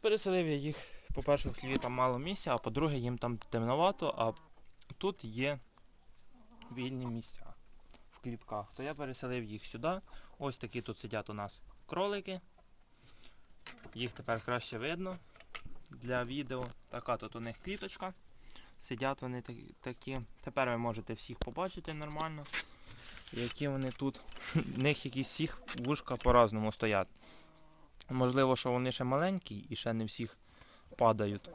Переселив я їх, по-перше, в хліві там мало місця, а по-друге, їм там темновато, а тут є вільні місця в клітках. То я переселив їх сюди. Ось такі тут сидять у нас кролики. Їх тепер краще видно для відео. Така тут у них кліточка. Сидять вони такі-. Тепер ви можете всіх побачити нормально. Які вони тут. В них якісь всіх вушка по-разному стоять. Можливо, що вони ще маленькі і ще не всіх падають.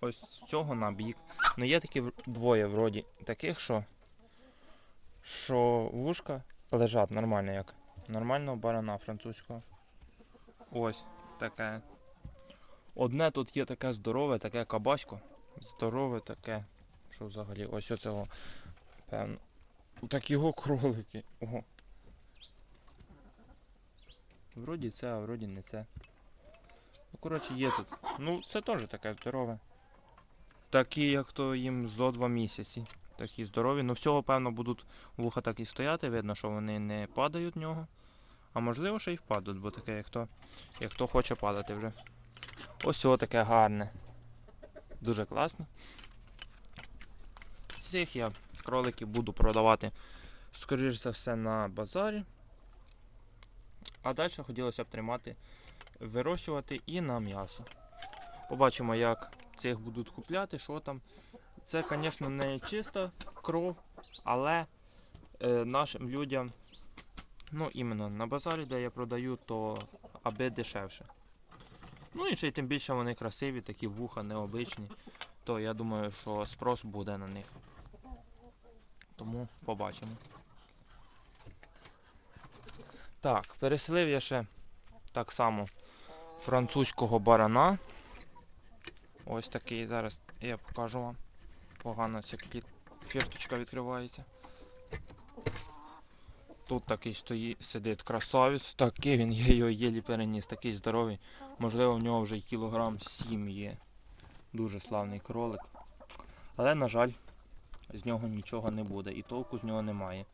Ось з цього на бік. Ну є такі двоє вроді таких, що, що вушка лежать нормально, як нормального барана французького. Ось таке. Одне тут є таке здорове, таке кабасько. Здорове таке. Що взагалі? Ось оцього. Певно. Так його кролики. Ого. Вроді це, а вроді не це. Ну, коротше, є тут. Ну, це теж таке здорове. Такі, як то їм зо два місяці. Такі здорові. Ну всього, певно, будуть вуха так і стояти, видно, що вони не падають в нього. А можливо, ще й впадуть, бо таке, як то, як то хоче падати вже. Ось о таке гарне. Дуже класно. Цих я кроликів буду продавати, скоріш за все, на базарі. А далі хотілося б тримати, вирощувати і на м'ясо. Побачимо, як цих будуть купляти, що там. Це, звісно, не чиста кров, але е, нашим людям, ну іменно на базарі, де я продаю, то аби дешевше. Ну і ще й тим більше вони красиві, такі вуха необичні, то я думаю, що спрос буде на них. Тому побачимо. Так, переселив я ще так само французького барана. Ось такий зараз я покажу вам. Погано ця фірточка відкривається. Тут такий стоїть, сидить красавець, такий він, я його єлі переніс, такий здоровий. Можливо, в нього вже й кілограм 7 є. Дуже славний кролик. Але, на жаль, з нього нічого не буде і толку з нього немає.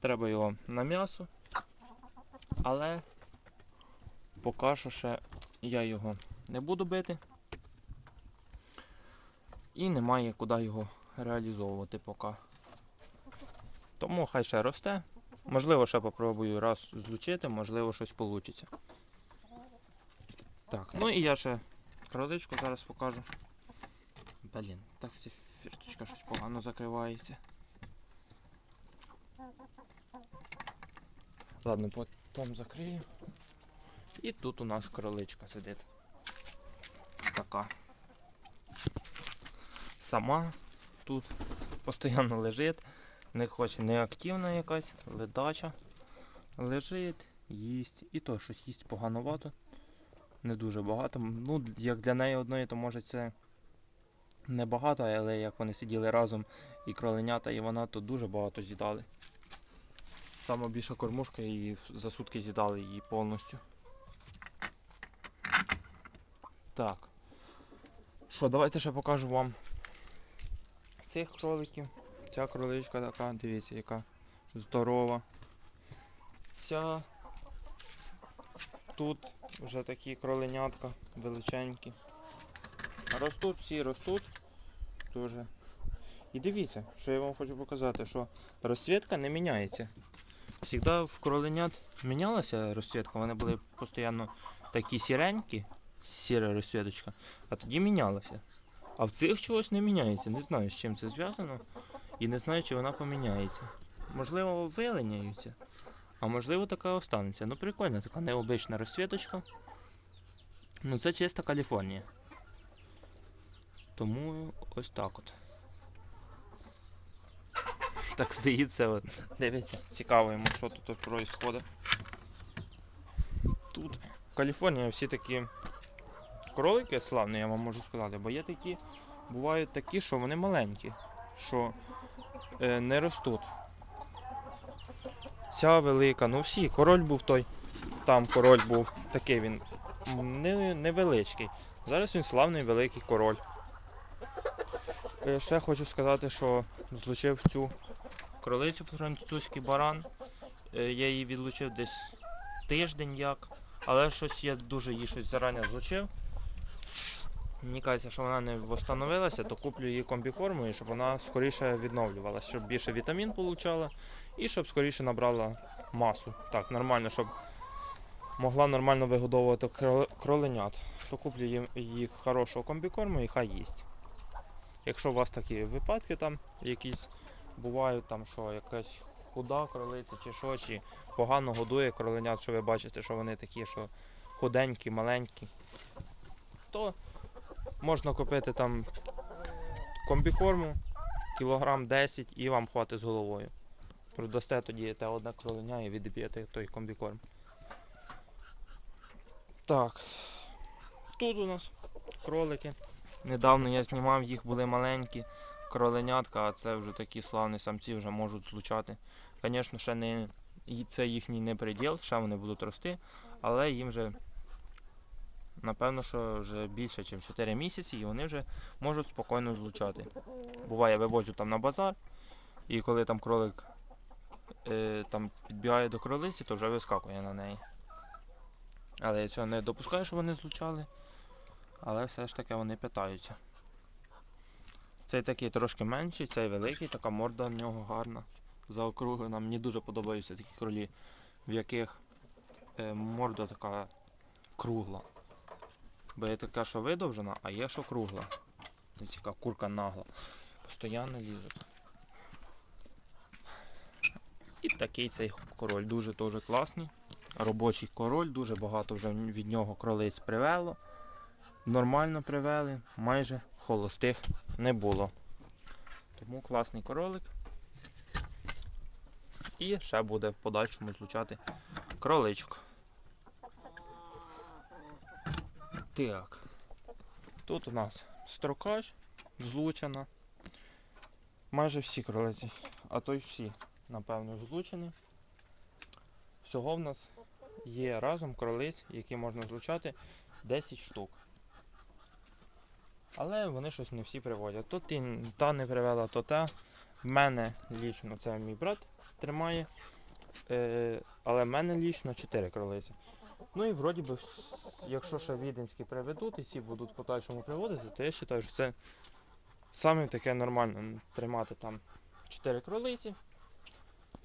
Треба його на м'ясо. Але поки що ще я його не буду бити. І немає куди його реалізовувати поки. Тому хай ще росте. Можливо, ще попробую раз злучити, можливо, щось вийде. Так, ну і я ще кроличку зараз покажу. Блін, так ця фірточка щось погано закривається. Ладно, потім закрию. І тут у нас кроличка сидить. Така. Сама тут постійно лежить. Не хоче не активна якась, ледача. Лежить, їсть. І то щось їсть поганувато. Не дуже багато. Ну, як для неї одної, то може це небагато, але як вони сиділи разом і кроленята, і вона, то дуже багато з'їдали. Сама більша кормушка і за сутки з'їдали її повністю. Так. Що, давайте ще покажу вам цих кроликів. Ця кроличка така, дивіться, яка здорова. Ця тут вже такі кроленятка величенькі. Ростуть всі, ростуть. Дуже. І дивіться, що я вам хочу показати, що розцвітка не міняється. Завжди в кроленят мінялася розцвітка, вони були постійно такі сіренькі, сіра розцвіточка, а тоді мінялася. А в цих чогось не міняється. Не знаю, з чим це зв'язано. І не знаю, чи вона поміняється. Можливо, виленяються, а можливо така останеться. Ну прикольна, така необична розцвіточка. Ну це чиста Каліфорнія. Тому ось так от. Так здається, от. дивіться, цікаво йому, що тут відбувається. Тут в Каліфорнії всі такі кролики славні, я вам можу сказати, бо є такі, бувають такі, що вони маленькі, що е, не ростуть. Ця велика, ну всі, король був той, там король був, такий він не, невеличкий. Зараз він славний великий король. Е, Ще хочу сказати, що злучив цю кролицю французький баран. Е, Я її відлучив десь тиждень як, але щось я дуже її щось зарані злучив. мені кажеться, що вона не встановилася, то куплю її комбікорму, щоб вона скоріше відновлювалася, щоб більше вітамін получала і щоб скоріше набрала масу. Так, нормально, щоб могла нормально вигодовувати кроленят. То куплю їм їй хорошого комбікорму і хай їсть. Якщо у вас такі випадки там якісь бувають, там що якась худа кролиця чи що, чи погано годує кроленят, що ви бачите, що вони такі, що худенькі, маленькі, то можна купити там комбікорму, кілограм 10 і вам хватить з головою. Продасте тоді те одне кроленя і відб'єте той комбікорм. Так. Тут у нас кролики. Недавно я знімав, їх були маленькі кроленятка, а це вже такі славні самці вже можуть злучати. Звісно, ще не це їхній не приділ, ще вони будуть рости, але їм вже напевно, що вже більше, ніж 4 місяці, і вони вже можуть спокійно злучати. Буває, вивозю там на базар, і коли там кролик е, там підбігає до кролиці, то вже вискакує на неї. Але я цього не допускаю, що вони злучали, але все ж таки вони питаються. Цей такий трошки менший, цей великий, така морда в нього гарна, заокруглена. Мені дуже подобаються такі кролі, в яких е, морда така кругла. Бо є така, що видовжена, а є, що кругла. Ось яка курка нагла. Постоянно лізуть. І такий цей король дуже дуже класний. Робочий король, дуже багато вже від нього кролиць привело. Нормально привели, майже холостих не було. Тому класний королик. І ще буде в подальшому злучати кроличок. Так. Тут у нас строкач злучена. Майже всі кролиці, а то й всі, напевно, злучені. Всього в нас є разом кролиць, які можна злучати 10 штук. Але вони щось не всі приводять. То ті, та не привела, то та. В мене лічно це мій брат тримає. Е, але в мене лічно 4 кролиці. Ну і вроді би, якщо ще віденські приведуть і ці будуть подальшому приводити, то я вважаю, що це саме таке нормально тримати там 4 кролиці.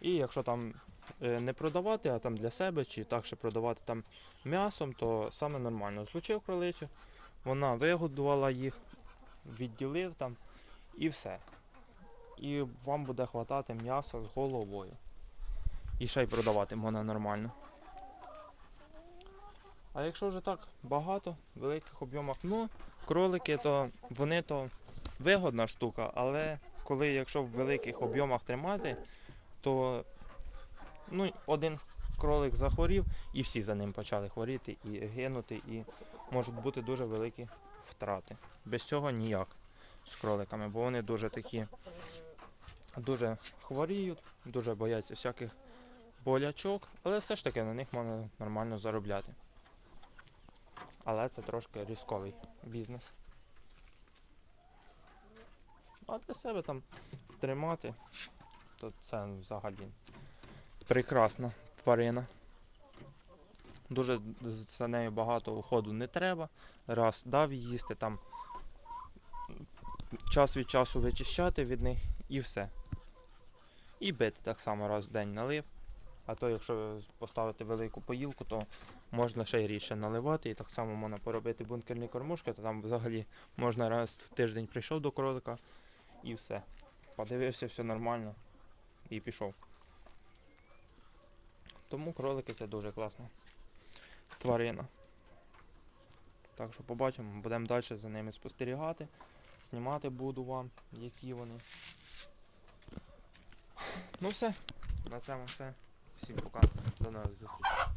І якщо там е, не продавати, а там для себе, чи так ще продавати там м'ясом, то саме нормально. Злучив кролицю, вона вигодувала їх, відділив там і все. І вам буде хватати м'яса з головою. І ще й продавати можна нормально. А якщо вже так багато, в великих об'ємах, ну, кролики, то вони то вигодна штука, але коли якщо в великих об'ємах тримати, то ну, один кролик захворів і всі за ним почали хворіти і гинути, і можуть бути дуже великі втрати. Без цього ніяк з кроликами, бо вони дуже такі дуже хворіють, дуже бояться всяких болячок, але все ж таки на них можна нормально заробляти. Але це трошки різковий бізнес. А для себе там тримати, то це взагалі прекрасна тварина. Дуже за нею багато уходу не треба. Раз дав їсти там час від часу вичищати від них і все. І бити так само раз в день налив. А то якщо поставити велику поїлку, то можна ще й рідше наливати. І так само можна поробити бункерні кормушки, то там взагалі можна раз в тиждень прийшов до кролика і все. Подивився, все нормально і пішов. Тому кролики це дуже класна тварина. Так що побачимо, будемо далі за ними спостерігати. Знімати буду вам, які вони. Ну все, на цьому все. Всім пока. До нових зустрічей.